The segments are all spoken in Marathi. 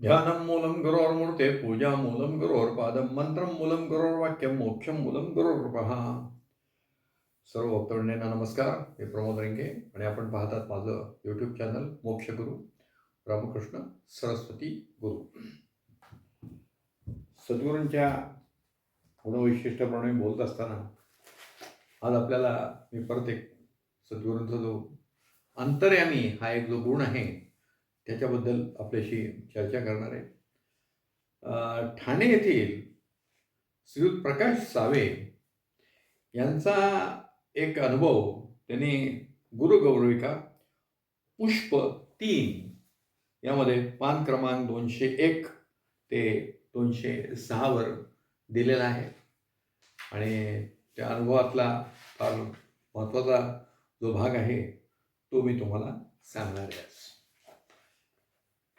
ध्यानं मूलं गुरोर्मूर्ते पूजा मूलं गुरोर्पादं मंत्रं मूलं गुरोर्वाक्यं मोक्षं मूलं गुरोर्पः सर्व भक्तवृंदांना नमस्कार मी प्रमोद रेंगे आणि आपण पाहतात माझं यूट्यूब चॅनल मोक्ष गुरु रामकृष्ण सरस्वती गुरु. सद्गुरूंच्या गुणवैशिष्ट्याप्रमाणे बोलत असताना आज आपल्याला मी परत एक सद्गुरूंचा जो अंतर्यामी हा एक जो गुण आहे त्याच्याबद्दल आपल्याशी चर्चा करणार आहे. ठाणे येथील श्रीयुत प्रकाश सावे यांचा एक अनुभव त्यांनी गुरुगौरविका पुष्प तीन यामध्ये पान क्रमांक दोनशे एक ते दोनशे सहावर दिलेला आहे. आणि त्या अनुभवातला फार महत्त्वाचा जो भाग आहे तो मी तुम्हाला सांगणार आहे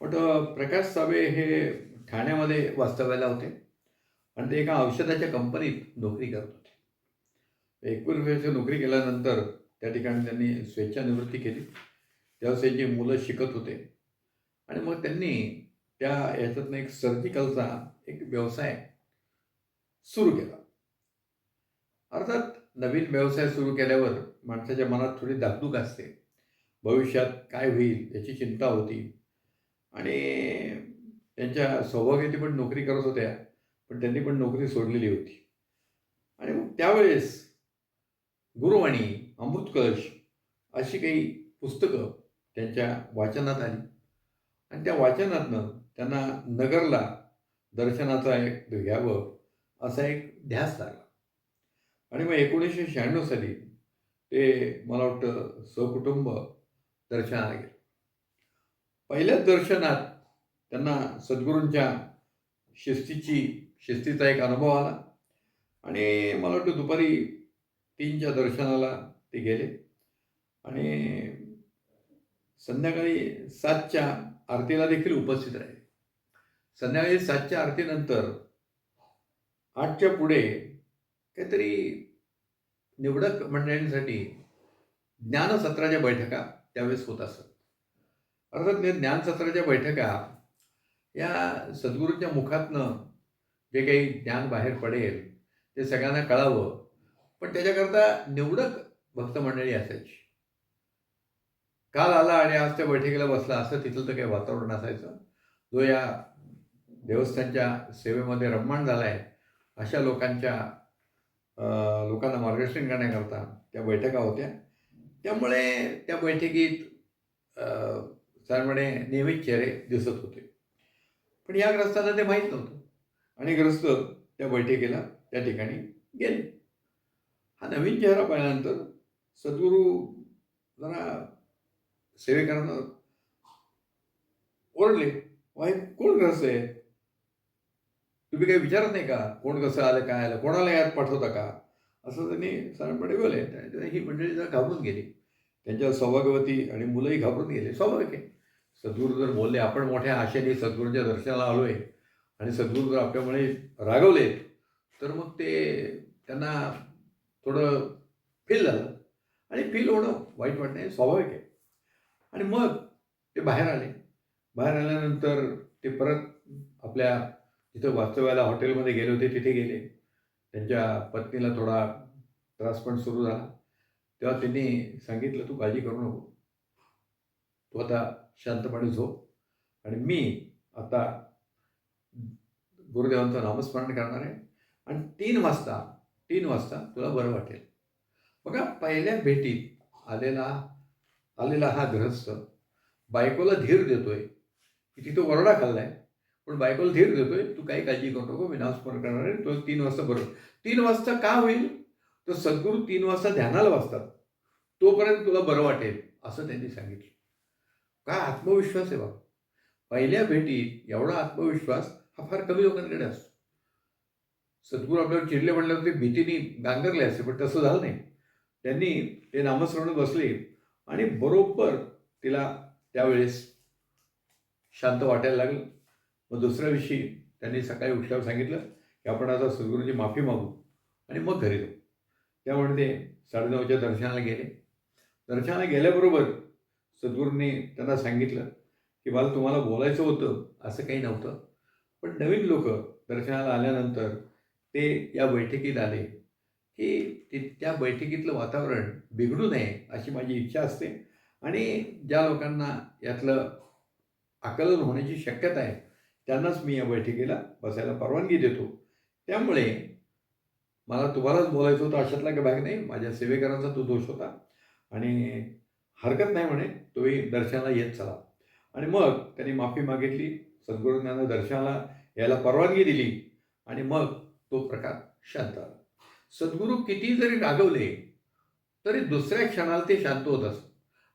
पण प्रकाश सावे हे ठाण्यामध्ये वास्तव्याला होते. आणि ते एका औषधाच्या कंपनीत नोकरी करत होते. एकवीस वर्ष नोकरी केल्यानंतर त्या ठिकाणी त्यांनी स्वेच्छानिवृत्ती केली. त्यावेळेस त्यांची मुलं शिकत होते. आणि मग त्यांनी त्या याच्यातनं एक सर्जिकलचा एक व्यवसाय सुरू केला. अर्थात नवीन व्यवसाय सुरू केल्यावर माणसाच्या मनात थोडी दागदूक असते. भविष्यात काय होईल याची चिंता होती. आणि त्यांच्या सौभाग्याची पण नोकरी करत होत्या पण त्यांनी पण नोकरी सोडलेली होती. आणि मग त्यावेळेस गुरुवाणी अमृतकलश अशी काही पुस्तकं त्यांच्या वाचनात आली. आणि त्या वाचनातनं त्यांना नगरला दर्शनाचा एक घ्यावं असा एक ध्यास लागला. आणि मग एकोणीसशे शहाण्णव साली ते मला वाटतं सहकुटुंब दर्शनाला गेलं. पहिल्याच दर्शनात त्यांना सद्गुरूंच्या शिस्तीची शिस्तीचा एक अनुभव आला. आणि मला वाटतं दुपारी तीनच्या दर्शनाला ते गेले. आणि संध्याकाळी सातच्या आरतीला देखील उपस्थित राहिले. संध्याकाळी सातच्या आरतीनंतर आठच्या पुढे काहीतरी निवडक मंडळींसाठी ज्ञानसत्राच्या बैठका त्यावेळेस होत असत. अर्थात म्हणजे ज्ञानसत्राच्या बैठका या सद्गुरूंच्या मुखातनं जे काही ज्ञान बाहेर पडेल ते सगळ्यांना कळावं. पण त्याच्याकरता निवडक भक्त मंडळी असायची. काल आला आणि आज त्या बैठकीला बसला असं तिथलं तर काही वातावरण असायचं. जो या देवस्थानच्या सेवेमध्ये रममाण झाला आहे अशा लोकांच्या लोकांना मार्गदर्शन करण्याकरता त्या बैठका होत्या. त्यामुळे त्या बैठकीत अं, नियमित चेहरे दिसत होते. पण या ग्रस्तांना ते माहीत नव्हतं. आणि ग्रस्त त्या बैठकीला त्या ठिकाणी गेले. हा नवीन चेहरा पाहिल्यानंतर सद्गुरू जरा सेवेकरांना ओरडले वाई कोण ग्रस्त आहे? तुम्ही काही विचारत नाही का? कोण कसं आलं काय आलं? कोणाला यात पाठवता का? असं त्यांनी साधारणपणे बोलले. ही मंडळी जरा घाबरून गेली. त्यांच्या सौभाग्यवती आणि मुलंही घाबरून गेले. स्वाभाविक आहे सद्गुरू जर बोलले आपण मोठ्या आशेने सद्गुरूंच्या दर्शनाला आलो आहे आणि सद्गुरू जर आपल्यामुळे रागवले तर मग ते त्यांना थोडं फील झालं. आणि फील होणं वाईट वाटणं हे स्वाभाविक आहे. आणि मग ते बाहेर आले. बाहेर आल्यानंतर ते परत आपल्या जिथं वास्तव्याला हॉटेलमध्ये गेले होते तिथे गेले. त्यांच्या पत्नीला थोडा त्रास पण सुरू झाला. तेव्हा त्यांनी सांगितलं तू काळजी करू नको. तू आता शांतपणे झोप. आणि मी आता गुरुदेवांचं नामस्मरण करणार आहे. आणि तीन वाजता तीन वाजता तुला बरं वाटेल. बघा पहिल्या भेटीत आलेला आलेला हा गृहस्थ बायकोला धीर देतोय. की तिथं वरडा खाल्लाय. पण बायकोला धीर देतोय तू काही काळजी करू नको मी नामस्मरण करणार आहे. तुला तीन वाजता बरं. तीन वाजता का होईल? तर सद्गुरू तीन वाजता ध्यानाला वाजतात तोपर्यंत तुला बरं वाटेल असं त्यांनी सांगितलं. काय आत्मविश्वास आहे बा? पहिल्या भेटीत एवढा आत्मविश्वास हा फार कमी लोकांकडे असतो. सद्गुरू आपल्यावर चिडले म्हटल्यावर ते भीतीने गांगरले असते पण तसं झालं नाही. त्यांनी ते नामस्मरण बसले आणि बरोबर तिला त्यावेळेस शांत वाटायला लागलं. मग दुसऱ्या दिवशी त्यांनी सकाळी उठल्यावर सांगितलं की आपण आता सद्गुरूंची माफी मागू आणि मग घरी जाऊ. त्यामुळे ते साडेनऊच्या दर्शनाला गेले. दर्शनाला गेल्याबरोबर सद्गुरूंनी त्यांना सांगितलं की मला तुम्हाला बोलायचं होतं असं काही नव्हतं. पण नवीन लोक दर्शनाला आल्यानंतर ते या बैठकीत आले की ते त्या बैठकीतलं वातावरण बिघडू नये अशी माझी इच्छा असते. आणि ज्या लोकांना यातलं आकलन होण्याची शक्यता आहे त्यांनाच मी या बैठकीला बसायला परवानगी देतो. त्यामुळे मला तुम्हालाच बोलायचं होतं अशातला काही भाग नाही. माझ्या सेवेकरांचा तो दोष होता. आणि हरकत नाही म्हणे. तुम्ही दर्शनाला येत चला. आणि मग त्यांनी माफी मागितली सद्गुरूंना दर्शनाला यायला परवानगी दिली आणि मग तो प्रकार शांत आला. सद्गुरू किती जरी रागवले तरी दुसऱ्या क्षणाला ते शांत होत असत.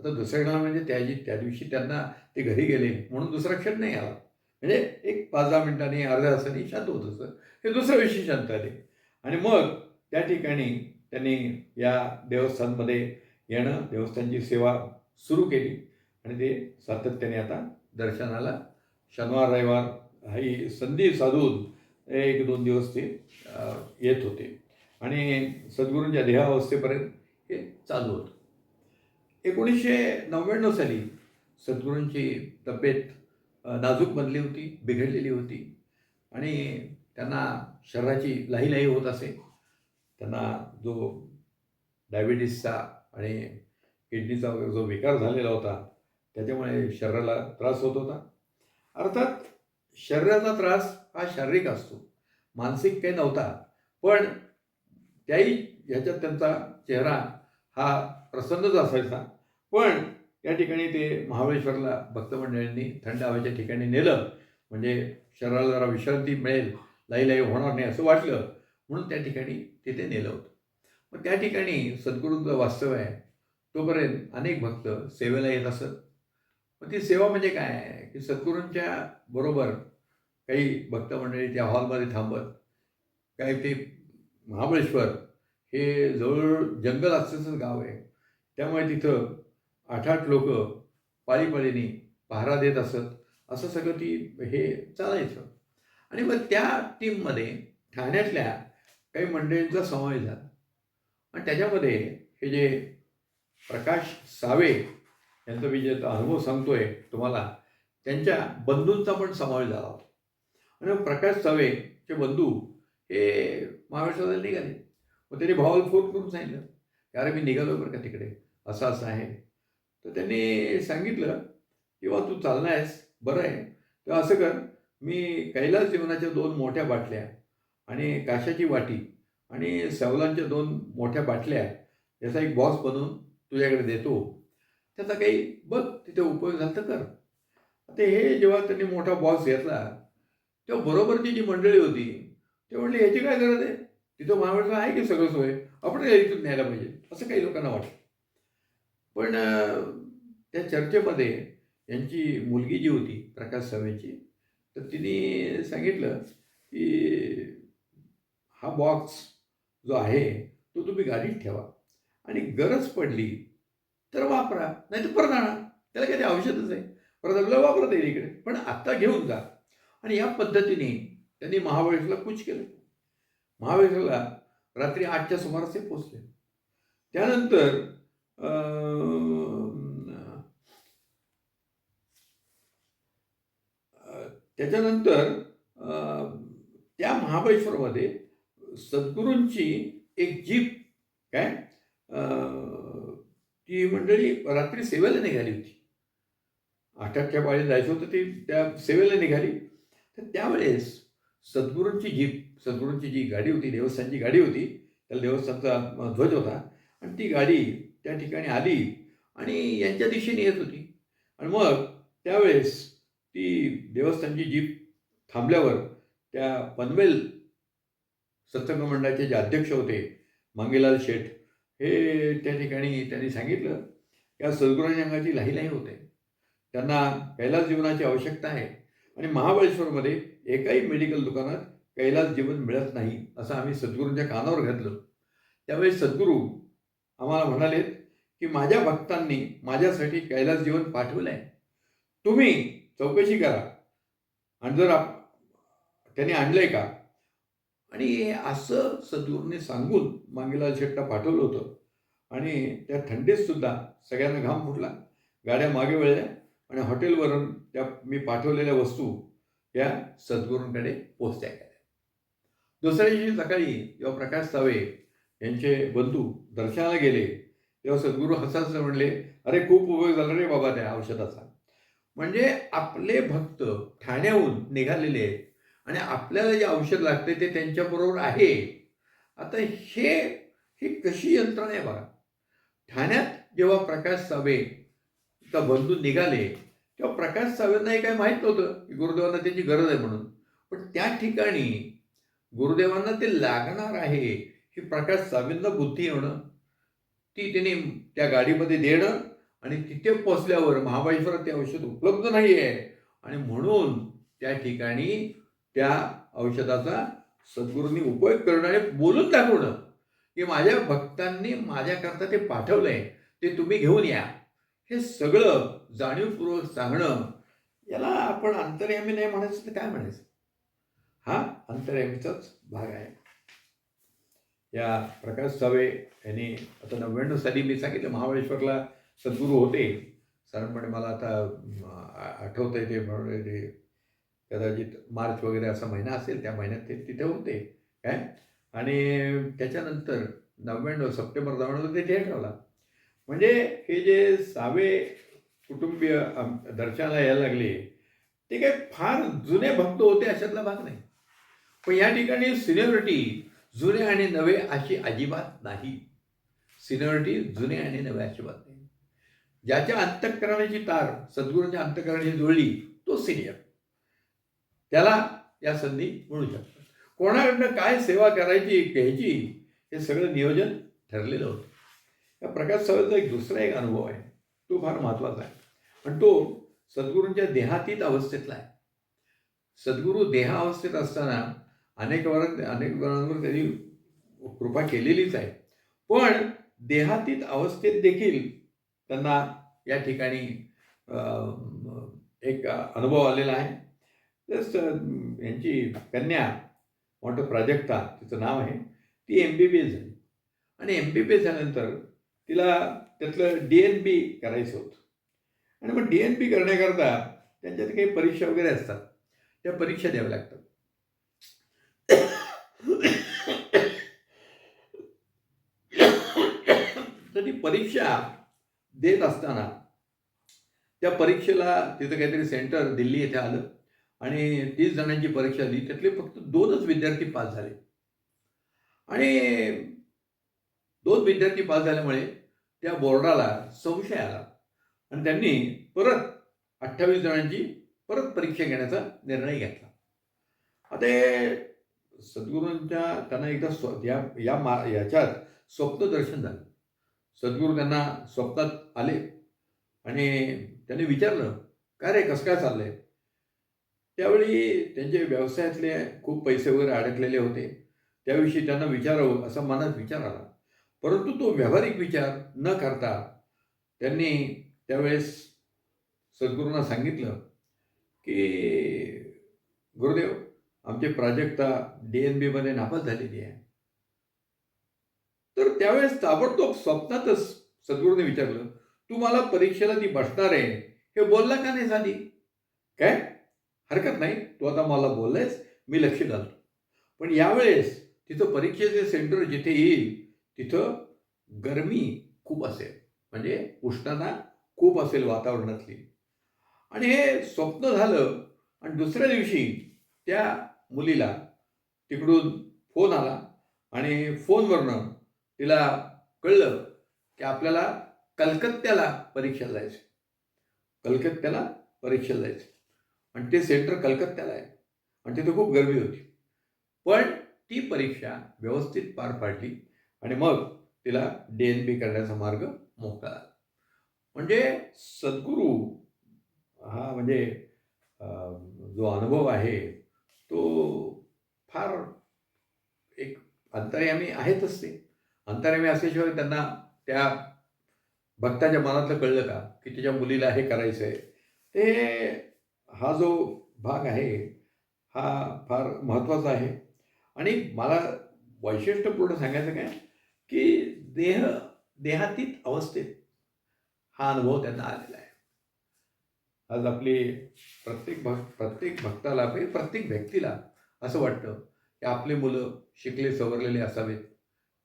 आता दुसऱ्या क्षणाला म्हणजे त्याची त्या दिवशी त्यांना ते घरी गेले म्हणून दुसरा क्षण नाही आला. म्हणजे एक पाच दहा मिनिटांनी अर्ध्या तासाने शांत होत असतं. हे दुसऱ्या दिवशी शांत आले. आणि मग त्या ठिकाणी त्यांनी या देवस्थानमध्ये येणं देवस्थानची सेवा सुरू केली. आणि ते सातत्याने आता दर्शनाला शनिवार रविवार ही संधी साधून एक दोन दिवस ते येत होते. आणि सद्गुरूंच्या देहावस्थेपर्यंत हे चालू होतं. एकोणीसशे नव्याण्णव साली सद्गुरूंची तब्येत नाजूक बनली होती बिघडलेली होती. आणि त्यांना शरीराची लाही लाही होत असे. त्यांना जो डायबिटीसचा आणि किडनीचा वगैरे जो विकार झालेला होता त्याच्यामुळे शरीराला त्रास होत होता. अर्थात शरीराचा त्रास हा शारीरिक असतो. मानसिक काही नव्हता पण त्याही ह्याच्यात त्यांचा चेहरा हा प्रसन्नच असायचा. पण या ठिकाणी ते महाबळेश्वरला भक्तमंडळींनी थंड हवेच्या ठिकाणी नेलं. म्हणजे शरीराला जरा विश्रांती मिळेल लाई लाई होणार नाही असं वाटलं. म्हणून त्या ठिकाणी तिथे नेलं होतं. मग त्या ठिकाणी सद्गुरूंचं वास्तव आहे. तोपर्यंत अनेक भक्त सेवेला येत असत. मग ती सेवा म्हणजे काय? आहे की सद्गुरूंच्या बरोबर काही भक्त मंडळी त्या हॉलमध्ये थांबत. काही ते महाबळेश्वर हे जवळ जंगल असल्याचंच गाव आहे. त्यामुळे तिथं आठ आठ लोक पाळीपाळीने पहारा देत असत. असं सगळं ती हे चालायचं. आणि मग त्या टीममध्ये ठाण्यातल्या काही मंडळींचा समावेश झाला. आणि त्याच्यामध्ये हे जे प्रकाश सावे यांचा मी जे अनुभव सांगतोय तुम्हाला त्यांच्या बंधूंचा पण समावेश झाला होता. आणि प्रकाश सावेचे बंधू हे महाराष्ट्राला निघाले. मग त्यांनी भावाला फोन करून सांगितलं की अरे मी निघालो बरं का तिकडे. असं असं आहे. तर त्यांनी सांगितलं की बा तू चालला आहेस बरं आहे. तर असं कर मी कैलास जीवनाच्या दोन मोठ्या बाटल्या आणि काशाची वाटी आणि सवलांच्या दोन मोठ्या बाटल्या याचा एक बॉक्स बनवून तुझ्याकडे देतो. त्याचा काही बघ तिथे उपयोग झाला तर कर. आता हे जेव्हा त्यांनी मोठा बॉक्स घेतला तेव्हा बरोबरची जी मंडळी होती ते म्हणले ह्याची काय गरज आहे? तिथं महाराष्ट्र आहे की सगळं सोय? आपण इथून न्यायला पाहिजे. असं काही लोकांना वाटतं पण त्या चर्चेमध्ये यांची मुलगी जी होती प्रकाश सवेची तर तिने सांगितलं की हा बॉक्स जो आहे तो तुम्ही गाडीत ठेवा. आणि गरज पडली तर वापरा नाही तर परत आणा त्याला काही औषधच आहे परत आपल्याला वापरता येईल इकडे. पण आत्ता घेऊन जा. आणि या पद्धतीने त्यांनी महाबळेश्वरला कूच केलं. महाबळेश्वरला रात्री आठच्या सुमारास ते पोचले त्यानंतर त्याच्यानंतर त्या महाबळेश्वरमध्ये सद्गुरूंची एक जीप काय? ती मंडळी रात्री सेवेला निघाली होती. आठाच्या पाळी जायचं होतं ती त्या सेवेला निघाली. तर त्यावेळेस सद्गुरूंची जीप सद्गुरूंची जी गाडी होती देवस्थानची गाडी होती त्याला देवस्थानचा ध्वज होता. आणि ती गाडी त्या ठिकाणी आली आणि यांच्या दिशेने येत होती. आणि मग त्यावेळेस ती देवस्थानची जीप थांबल्यावर त्या पनवेल सत्संग मंडळाचे जे अध्यक्ष होते मांगेलाल शेठ हे त्या ठिकाणी त्यांनी सांगितलं या सद्गुरांच्या अंगाची लाही लाही होते. त्यांना कैलास जीवनाची आवश्यकता आहे. आणि महाबळेश्वरमध्ये एकाही मेडिकल दुकानात कैलास जीवन मिळत नाही असं आम्ही सद्गुरूंच्या कानावर घातलं. त्यावेळी सद्गुरू आम्हाला म्हणालेत की माझ्या भक्तांनी माझ्यासाठी कैलास जीवन पाठवलं आहे तुम्ही चौकशी करा. आणि जर आप आणलं आहे का? आणि असं सद्गुरूने सांगून मांगेलाल शेट्टा पाठवलं होतं. आणि त्या थंडीत सुद्धा सगळ्यांना घाम फुटला. गाड्या मागे वळल्या आणि हॉटेलवरून त्या मी पाठवलेल्या वस्तू या सद्गुरूंकडे पोचत्या गेल्या दुसऱ्या दिवशी सकाळी जेव्हा प्रकाश सावे यांचे बंधू दर्शनाला गेले तेव्हा सद्गुरू हसाच म्हणले अरे खूप उपयोग झाला रे बाबा त्या औषधाचा. म्हणजे आपले भक्त ठाण्याहून निघालेले आहेत आणि आपल्याला जे औषध लागते ते त्यांच्याबरोबर आहे. आता हे ही कशी यंत्रणा आहे बघा. ठाण्यात जेव्हा प्रकाश सावे का बंधू निघाले तेव्हा प्रकाश सावेंना हे काही माहीत नव्हतं की गुरुदेवांना त्याची गरज आहे म्हणून. पण त्या ठिकाणी गुरुदेवांना ते लागणार आहे ही प्रकाश सावेंना बुद्धी येणं ती त्याने त्या गाडीमध्ये देणं आणि तिथे पोचल्यावर महाबळेश्वरात ते औषध उपलब्ध नाही आहे आणि म्हणून त्या ठिकाणी त्या औषधाचा सद्गुरूंनी उपयोग करणं आणि बोलून दाखवणं की माझ्या भक्तांनी माझ्याकरता ते पाठवलंय ते तुम्ही घेऊन या. हे सगळं जाणीवपूर्वक सांगणं याला आपण अंतर्यामी नाही म्हणायचं तर काय म्हणायचं? हा अंतर्यामीचाच भाग आहे. या प्रकाश सावे यांनी आता नव्याण्णव साली मी सांगितलं महाबळेश्वरला सद्गुरू होते. साधारणपणे मला आता आठवतं आहे ते म्हणून ते कदाचित मार्च वगैरे असा महिना असेल त्या महिन्यात ते तिथे होते. काय? आणि त्याच्यानंतर नव्याण्णव सप्टेंबर नव्याण्णव ते तिथे ठेवला म्हणजे हे जे सावे कुटुंबीय दर्शनाला यायला लागले ते काय फार जुने भक्त होते अशातला भाग नाही. पण या ठिकाणी सिनियरिटी जुने आणि नवे अशी अजिबात नाही. सिनियरिटी जुने आणि नवे अजिबात नाही. ज्याच्या अंतःकरणाची तार सद्गुरूंच्या अंतःकरणाची जुळली तो सिनियर. त्याला या संधी मिळू शकतात. कोणाकडनं काय सेवा करायची घ्यायची हे सगळं नियोजन ठरलेलं होतं. या प्रकाश सावेचा एक दुसरा एक अनुभव आहे. तो फार महत्त्वाचा आहे. पण तो सद्गुरूंच्या देहातीत अवस्थेतला आहे. सद्गुरू देहावस्थेत असताना अनेक वर अनेक वरांवर त्यांनी कृपा केलेलीच आहे. पण देहातीत अवस्थेत देखील त्यांना या ठिकाणी एक अनुभव आलेला आहे. यांची कन्या मोठं प्राजक्ता तिचं नाव आहे ती एम बी बी एस झाली. आणि एम बी बी एस झाल्यानंतर तिला त्यातलं डी एन बी करायचं होतं. आणि मग डी एन बी करण्याकरता त्यांच्यात काही परीक्षा वगैरे असतात. त्या परीक्षा द्याव्या लागतात. तर ती परीक्षा देत असताना त्या परीक्षेला तिथं काहीतरी सेंटर दिल्ली येथे आलं. आणि तीस जणांची परीक्षा दिली. त्यातले फक्त दोनच विद्यार्थी पास झाले. आणि दोन विद्यार्थी पास झाल्यामुळे त्या बोर्डाला संशय आला. आणि त्यांनी परत अठ्ठावीस जणांची परत परीक्षा घेण्याचा निर्णय घेतला. आता हे सद्गुरूंच्या त्यांना एकदा स्व या या मा याच्यात स्वप्नदर्शन झालं. सद्गुरू त्यांना स्वप्नात आले. आणि त्यांनी विचारलं काय रे कसं काय चाललंय? त्यावेळी त्यांचे व्यवसायातले खूप पैसे वगैरे अडकलेले होते. त्याविषयी त्यांना विचारावं असा मनात विचार आला. परंतु तो व्यावहारिक विचार न करता त्यांनी त्यावेळेस सद्गुरूंना सांगितलं की गुरुदेव आमचे प्राजक्ता डी एन बीमध्ये नापास झालेली आहे. तर त्यावेळेस ताबडतोब स्वप्नातच सद्गुरूने विचारलं तू मला परीक्षेला ती बसणार आहे? हे बोलला का नाही झाली काय? हरकत नाही तू आता मला बोललायस मी लक्ष घालतो. पण यावेळेस तिथं परीक्षेचे सेंटर जिथे येईल तिथं गरमी खूप असेल. म्हणजे उष्णता खूप असेल वातावरणातली. आणि हे स्वप्न झालं आणि दुसऱ्या दिवशी त्या मुलीला तिकडून फोन आला आणि फोनवरनं तिला कळलं की आपल्याला कलकत्त्याला परीक्षेला जायचं कलकत्त्याला परीक्षेला जायचं आणि ते सेंटर कलकत्त्याला आहे. आणि तिथे खूप गर्दी होती. पण ती परीक्षा व्यवस्थित पार पाडली आणि मग तिला डी एन बी करण्याचा मार्ग मोकळा म्हणजे सद्गुरू हा म्हणजे जो अनुभव आहे तो फार एक अंतर्यामी आहेतच ते. अंतर्यामी असल्याशिवाय त्यांना त्या भक्ताच्या मनातलं कळलं का? की त्याच्या मुलीला हे करायचं आहे ते हा जो भाग आहे हा फार महत्त्वाचा आहे. आणि मला वैशिष्ट्यपूर्ण सांगायचं काय की देह देहातीत अवस्थेत हा अनुभव त्यांना आलेला आहे. आज आपली प्रत्येक भक्त प्रत्येक भक्ताला म्हणजे प्रत्येक व्यक्तीला असं वाटतं की आपली मुलं शिकले सवरलेले असावेत.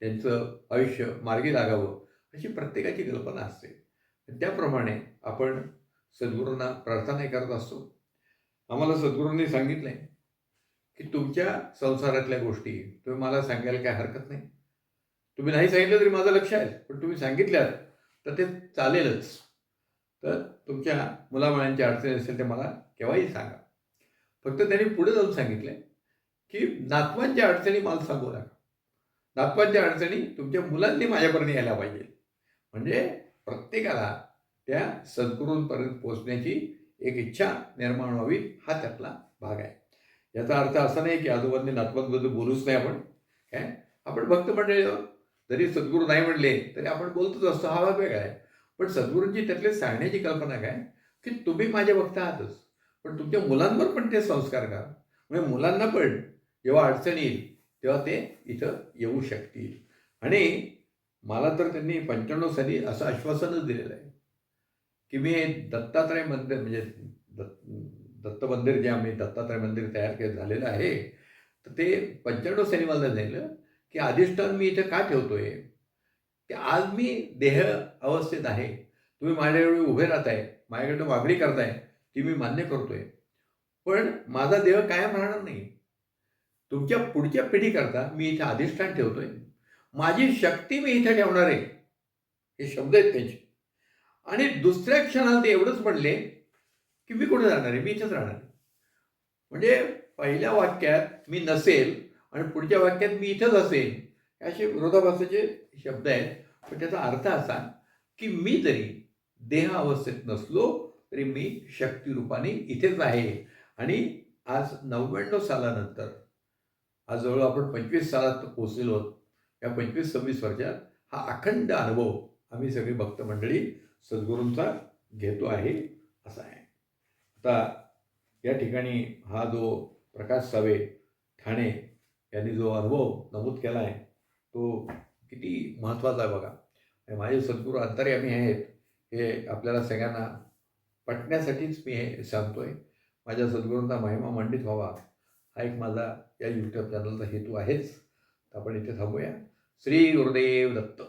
त्यांचं आयुष्य मार्गी लागावं अशी प्रत्येकाची कल्पना असते. त्याप्रमाणे आपण सद्गुरूंना प्रार्थनाही करत असतो. आम्हाला सद्गुरूंनी सांगितलं आहे की तुमच्या संसारातल्या गोष्टी तुम्ही मला सांगायला काय हरकत नाही. तुम्ही नाही सांगितलं तरी माझं लक्ष आहे पण तुम्ही सांगितल्यात तर ते चालेलच. तर तुमच्या मुलामुलांची अडचणी असेल ते मला केव्हाही सांगा. फक्त त्यांनी पुढे जाऊन सांगितलं की नातवांच्या अडचणी मला सांगू नका. नातवांच्या अडचणी तुमच्या मुलांनी माझ्यापर्यंत यायला पाहिजे. म्हणजे प्रत्येकाला त्या सद्गुरूंपर्यंत पोहोचण्याची एक इच्छा निर्माण व्हावी हा त्यातला भाग आहे. याचा अर्थ असा नाही की आजोबांनी नातवांबद्दल बोलूच नाही आपण. काय? आपण भक्त मंडळी आहोत. जरी सद्गुरू नाही म्हणले तरी आपण बोलतोच असतो. हा भाग वेगळा आहे. पण सद्गुरूंची त्यातले सांगण्याची कल्पना काय? की तुम्ही माझे भक्त आहातच. पण तुमच्या मुलांवर पण ते संस्कार करा. म्हणजे मुलांना पण जेव्हा अडचण येईल तेव्हा ते इथं येऊ शकतील. आणि मला तर त्यांनी पंच्याण्णव साली असं आश्वासनच दिलेलं आहे. की मी दत्तात्रय मंदिर म्हणजे दत्त दत्त मंदिर जे आम्ही दत्तात्रय मंदिर तयार केलं झालेलं आहे तर ते पंच्याण्णव शनिवारला झालं की अधिष्ठान मी इथं का ठेवतोय? की आज मी देह अवस्थेत आहे. तुम्ही माझ्यावेळी उभे राहताय माझ्याकडे वागणी करताय ती मी मान्य करतोय. पण माझा देह कायम राहणार नाही. तुमच्या पुढच्या पिढीकरता मी इथे अधिष्ठान ठेवतोय. माझी शक्ती मी इथे ठेवणार आहे. हे शब्द आहेत त्याचे. आणि दुसऱ्या क्षणाला ते एवढंच म्हणले की मी कुठे जाणार आहे? मी इथेच राहणार म्हणजे पहिल्या वाक्यात मी नसेल आणि पुढच्या वाक्यात मी इथंच असेल असे विरोधाभासाचे शब्द आहेत. पण त्याचा अर्थ असा की मी जरी देह अवस्थेत नसलो तरी मी शक्तिरूपाने इथेच आहे. आणि आज नव्याण्णव सालानंतर आज जवळ आपण पंचवीस सालात पोचलेलो आहोत. या पंचवीस सव्वीस वर्षात हा अखंड अनुभव आम्ही सगळी भक्त मंडळी सद्गुरूंचा घेतो आहे असा आहे. आता या ठिकाणी हा जो प्रकाश सावे ठाणे यांनी जो अनुभव नमूद केला आहे तो किती महत्त्वाचा आहे बघा. आणि माझे सद्गुरू अंतर्यामी आहेत हे आपल्याला सगळ्यांना पटण्यासाठीच मी हे सांगतो आहे माझ्या सद्गुरूंचा महिमा मंडित व्हावा हा एक माझा या यूट्यूब चॅनलचा हेतू आहेच. तर आपण इथे थांबूया. श्री गुरुदेव दत्त.